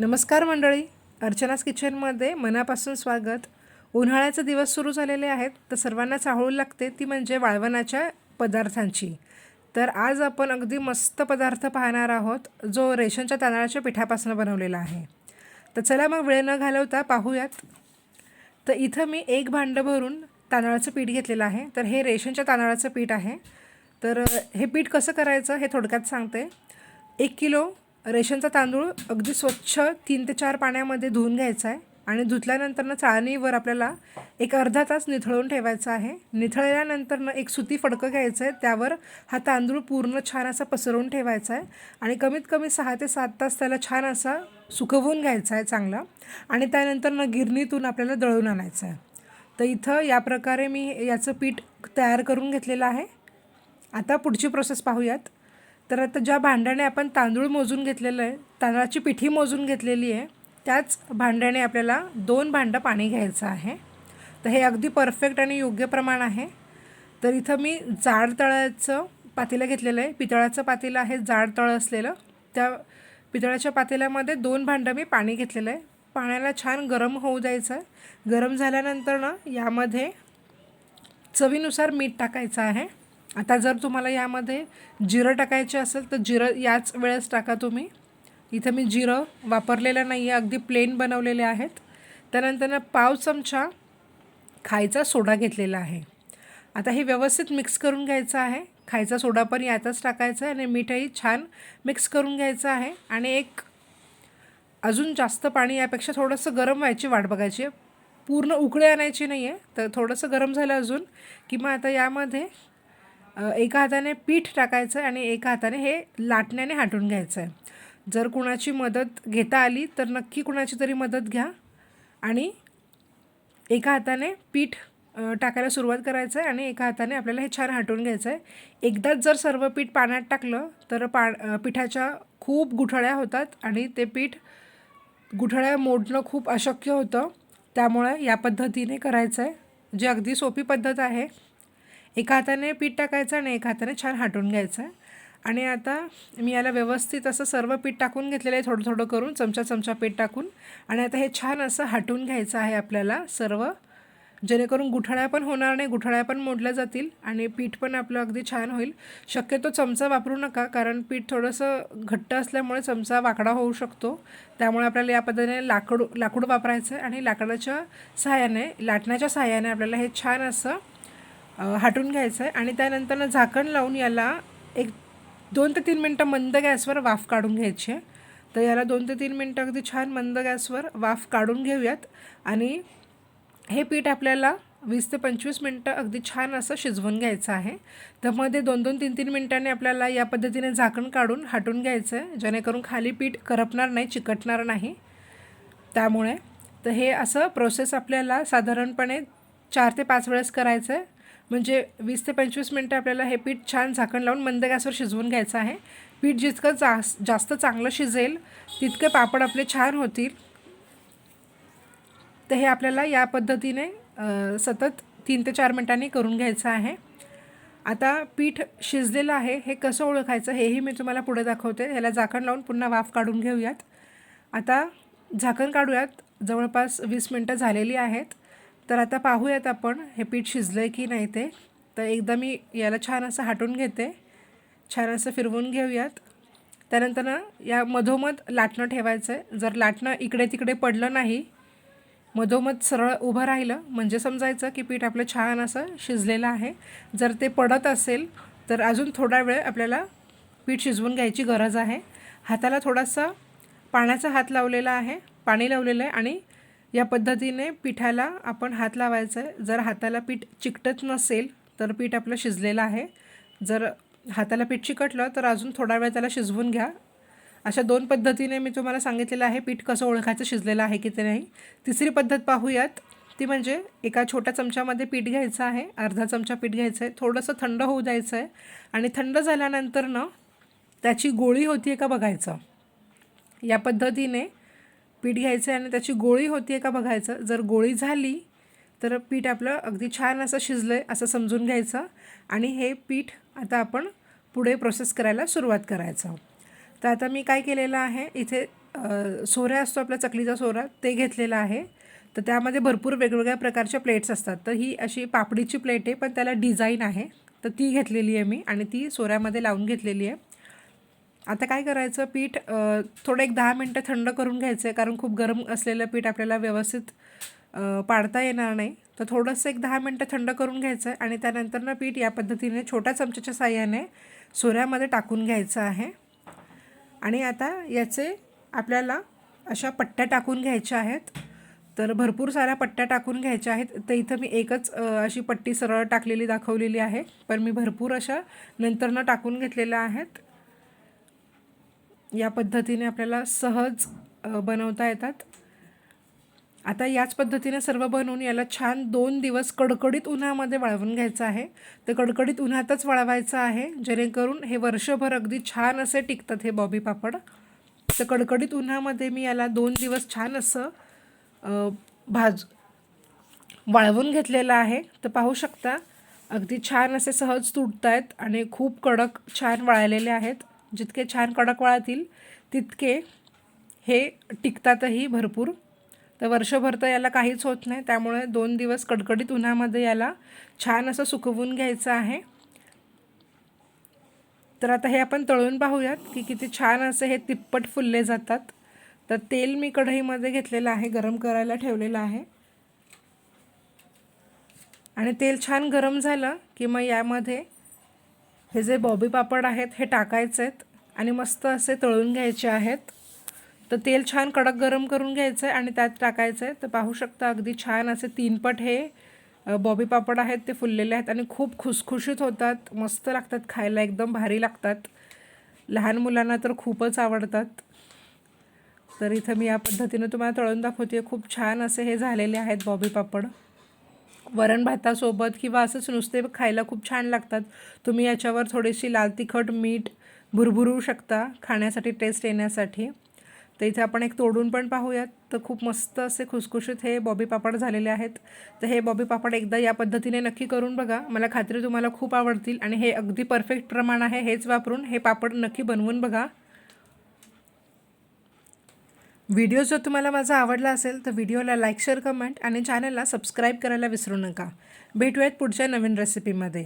नमस्कार मंडळी. अर्चनास किचनमध्ये मनापासून स्वागत. उन्हाळ्याचे दिवस सुरू झालेले आहेत तर सर्वांना चाहूल लागते ती म्हणजे वाळवणाच्या पदार्थांची. तर आज आपण अगदी मस्त पदार्थ पाहणार आहोत जो रेशनच्या तांदळाच्या पिठापासून बनवलेला आहे. तर चला मग वेळ न घालवता पाहूयात. तर इथं मी एक भांडं भरून तांदळाचं पीठ घेतलेलं आहे. तर हे रेशनच्या तांदळाचं पीठ आहे. तर हे पीठ कसं करायचं हे थोडक्यात सांगते. एक किलो रेशनचा तांदूळ अगदी स्वच्छ तीन ते चार पाण्यामध्ये धुवून घ्यायचा आहे आणि धुतल्यानंतरनं चाळणीवर आपल्याला एक अर्धा तास निथळून ठेवायचा आहे. निथळल्यानंतरनं एक सुती फडकं घ्यायचं आहे. त्यावर हा तांदूळ पूर्ण छान असा पसरवून ठेवायचा आहे. आणि कमीत कमी सहा ते सात तास त्याला छान असा सुकवून घ्यायचा आहे चांगला. आणि त्यानंतरनं गिरणीतून आपल्याला दळून आणायचं आहे. तर इथं या प्रकारे मी याचं पीठ तयार करून घेतलेलं आहे. आता पुढची प्रोसेस पाहूयात. तर आता ज्या भांड्याने आपण तांदूळ मोजून घेतलेलं आहे तांदळाची पिठी मोजून घेतलेली आहे त्याच भांड्याने आपल्याला दोन भांडं पाणी घ्यायचं आहे. तर हे अगदी परफेक्ट आणि योग्य प्रमाण आहे. तर इथं मी जाड तळ्याचं पातेलं घेतलेलं आहे. पितळाचं पातेलं आहे जाड तळ असलेलं. त्या पितळाच्या पातेल्यामध्ये दोन भांडं मी पाणी घेतलेलं आहे. पाण्याला छान गरम होऊ द्यायचं आहे. गरम झाल्यानंतर ना यामध्ये चवीनुसार मीठ टाकायचं आहे. आता जर तुम्हाला यामध्ये जिरं टाकायचे असेल तर जिरं याच वेळेस टाका तुम्ही. इथं मी जिरं वापरलेलं नाही आहे अगदी प्लेन बनवलेले आहेत. त्यानंतर पाव चमचा खायचा सोडा घेतलेला आहे. आता हे व्यवस्थित मिक्स करून घ्यायचं आहे. खायचा सोडा पण यातच टाकायचा आहे आणि मीठही छान मिक्स करून घ्यायचं आहे. आणि एक अजून जास्त पाणी यापेक्षा थोडंसं गरम व्हायची वाट बघायची आहे. पूर्ण उकळे आणायची नाही आहे तर थोडंसं गरम झालं अजून की मग आता यामध्ये एका हाताने पीठ टाकायचं आहे आणि एका हाताने हे लाटण्याने हाटून घ्यायचं आहे जर कुणाची मदत घेता आली तर नक्की कुणाची तरी मदत घ्या आणि एका हाताने पीठ टाकायला सुरुवात करायचं आहे आणि एका हाताने आपल्याला हे छान हाटून घ्यायचं आहे एकदाच जर सर्व पीठ पाण्यात टाकलं तर पा पिठाच्या खूप गुठळ्या होतात आणि ते पीठ गुठळ्या मोडणं खूप अशक्य होतं. त्यामुळे या पद्धतीने करायचं आहे जी अगदी सोपी पद्धत आहे एका हाताने पीठ टाकायचं आणि एका हाताने छान हाटून घ्यायचं. आणि आता मी याला व्यवस्थित असं सर्व पीठ टाकून घेतलेलं आहे थोडं थोडं करून चमचा चमचा पीठ टाकून. आणि आता हे छान असं हाटून घ्यायचं आहे आपल्याला सर्व. जेणेकरून गुठळ्या पण होणार नाही गुठळ्या पण मोडल्या जातील आणि पीठ पण आपलं अगदी छान होईल. शक्यतो चमचा वापरू नका कारण पीठ थोडंसं घट्ट असल्यामुळे चमचा वाकडा होऊ शकतो. त्यामुळे आपल्याला या पद्धतीने लाकूड लाकूड वापरायचं आहे आणि लाकडाच्या सहाय्याने लाटण्याच्या सहाय्याने आपल्याला हे छान असं हाटून घ्यायचं आहे आणि त्यानंतर झाकण लावून याला एक दोन ते तीन मिनटं मंद गॅसवर वाफ काढून घ्यायची आहे. तर याला दोन ते तीन मिनटं अगदी छान मंद गॅसवर वाफ काढून घेऊयात आणि हे पीठ आपल्याला वीस ते पंचवीस मिनटं अगदी छान असं शिजवून घ्यायचं आहे. तर मध्ये दोन दोन तीन तीन मिनटांनी आपल्याला या पद्धतीने झाकण काढून हाटून घ्यायचं आहे जेणेकरून खाली पीठ करपणार नाही चिकटणार नाही. त्यामुळे तर हे असं प्रोसेस आपल्याला साधारणपणे चार ते पाच वेळेस करायचं आहे म्हणजे वीस ते पंचवीस मिनटं आपल्याला हे पीठ छान झाकण लावून मंद गॅसवर शिजवून घ्यायचं आहे. पीठ जितकं जास जास्त चांगलं शिजेल तितके पापड आपले छान होतील. तर हे आपल्याला या पद्धतीने सतत तीन ते चार मिनटांनी करून घ्यायचं आहे. आता पीठ शिजलेलं आहे हे कसं ओळखायचं हेही मी तुम्हाला पुढे दाखवते. ह्याला झाकण लावून पुन्हा वाफ काढून घेऊयात. आता झाकण काढूयात. जवळपास वीस मिनटं झालेली आहेत. तर आता पाहूयात आपण हे पीठ शिजलं आहे की नाही ते. तर एकदा मी याला छान असं हाटून घेते. छान असं फिरवून घेऊयात. त्यानंतर ना या मधोमध लाटणं ठेवायचं आहे जर लाटणं इकडे तिकडे पडलं नाही मधोमध सरळ उभं राहिलं म्हणजे समजायचं की पीठ आपलं छान असं शिजलेलं आहे. जर ते पडत असेल तर अजून थोडा वेळ आपल्याला पीठ शिजवून घ्यायची गरज आहे. हाताला थोडासा पाण्याचा हात लावलेला आहे पाणी लावलेलं आहे आणि या पद्धतीने पिठाला आपण हात लावायचं आहे. जर हाताला पीठ चिकटत नसेल तर पीठ आपलं शिजलेलं आहे. जर हाताला पीठ चिकटलं तर अजून थोडा वेळ त्याला शिजवून घ्या. अशा दोन पद्धतीने मी तुम्हाला सांगितलेलं आहे पीठ कसं ओळखायचं शिजलेलं आहे की ते नाही. तिसरी पद्धत पाहूयात. ती म्हणजे एका छोट्या चमच्यामध्ये पीठ घ्यायचं आहे अर्धा चमचा पीठ घ्यायचं आहे. थोडंसं थंड होऊ द्यायचं आहे. आणि थंड झाल्यानंतर ना त्याची गोळी होती आहे का बघायचं. या पद्धतीने पीठ घ्यायचं आहे आणि त्याची गोळी होती आहे का बघायचं. जर गोळी झाली तर पीठ आपलं अगदी छान असं शिजलं आहे असं समजून घ्यायचं आणि हे पीठ आता आपण पुढे प्रोसेस करायला सुरुवात करायचं तर आता मी काय केलेलं आहे इथे सोऱ्या असतो आपला चकलीचा सोरा ते घेतलेला आहे. तर त्यामध्ये भरपूर वेगवेगळ्या प्रकारच्या प्लेट्स असतात. तर ही अशी पापडीची प्लेट आहे पण त्याला डिझाईन आहे. तर ती घेतलेली आहे मी आणि ती सोऱ्यामध्ये लावून घेतलेली आहे. आता काय करायचं? पीठ थोडं एक दहा मिनटं थंड करून घ्यायचं आहे कारण खूप गरम असलेलं पीठ आपल्याला व्यवस्थित पाडता येणार नाही. तर थोडंसं एक दहा मिनटं थंड करून घ्यायचं आहे आणि त्यानंतर ना पीठ या पद्धतीने छोट्या चमच्याच्या साह्याने सोऱ्यामध्ये टाकून घ्यायचं आहे. आणि आता याचे आपल्याला अशा पट्ट्या टाकून घ्यायच्या आहेत. तर भरपूर साऱ्या पट्ट्या टाकून घ्यायच्या आहेत. तर इथं मी एकच अशी पट्टी सरळ टाकलेली दाखवलेली आहे. पण मी भरपूर अशा नंतरनं टाकून घेतलेल्या आहेत. या पद्धतीने आपल्याला सहज बनवता येतात. आता याच पद्धतीने सर्व बनवून याला छान दोन दिवस कडकडीत उन्हामध्ये वाळवून घ्यायचं आहे. तर कडकडीत उन्हातच वाळवायचं आहे जेणेकरून हे वर्षभर अगदी छान असे टिकतात हे बॉबी पापड. तर कडकडीत उन्हामध्ये मी याला दोन दिवस छान असं भाज वाळवून घेतलेलं आहे. तर पाहू शकता अगदी छान असे सहज तुटत आहेत आणि खूप कडक छान वाळलेले आहेत. जितके छान कडक वाळतील तितके हे टिकतातही भरपूर. तर वर्षभर तर याला काहीच होत नाही. त्यामुळे दोन दिवस कडकडीत उन्हामध्ये याला छान असं सुकवून घ्यायचं आहे. तर आता हे आपण तळून पाहूयात की किती छान असे हे तिप्पट फुलले जातात. तर तेल मी कढईमध्ये घेतलेलं आहे गरम करायला ठेवलेलं आहे. आणि तेल छान गरम झालं की मग यामध्ये हे जे बॉबी पापड आहेत हे टाकायचे आहेत आणि मस्त असे तळून घ्यायचे आहेत. तर तेल छान कडक गरम करून घ्यायचं आहे आणि त्यात टाकायचं आहे तर पाहू शकता अगदी छान असे तीनपट हे बॉबी पापड आहेत ते फुललेले आहेत आणि खूप खुसखुशीत होतात. मस्त लागतात खायला एकदम भारी लागतात. लहान मुलांना तर खूपच आवडतात. तर इथं मी या पद्धतीनं तुम्हाला तळून दाखवते खूप छान असे हे झालेले आहेत बॉबी पापड. वरण भातासोबत किंवा असंच नुसते खायला खूप छान लागतात. तुम्ही याच्यावर थोडीशी लाल तिखट मीठ भुरभुरू शकता खाण्यासाठी टेस्ट येण्यासाठी. तर इथे आपण एक तोडून पण पाहूयात. तर खूप मस्त असे खुसखुशीत हे बॉबी पापड झालेले आहेत. तर हे बॉबी पापड एकदा या पद्धतीने नक्की करून बघा. मला खात्री तुम्हाला खूप आवडतील आणि हे अगदी परफेक्ट प्रमाण आहे. हेच वापरून हे पापड नक्की बनवून बघा. व्हिडिओ जर तुम्हाला माझा आवडला असेल तर व्हिडिओला लाईक शेअर कमेंट आणि चॅनलला सबस्क्राईब करायला विसरू नका. भेटूयात पुढच्या नवीन रेसिपीमध्ये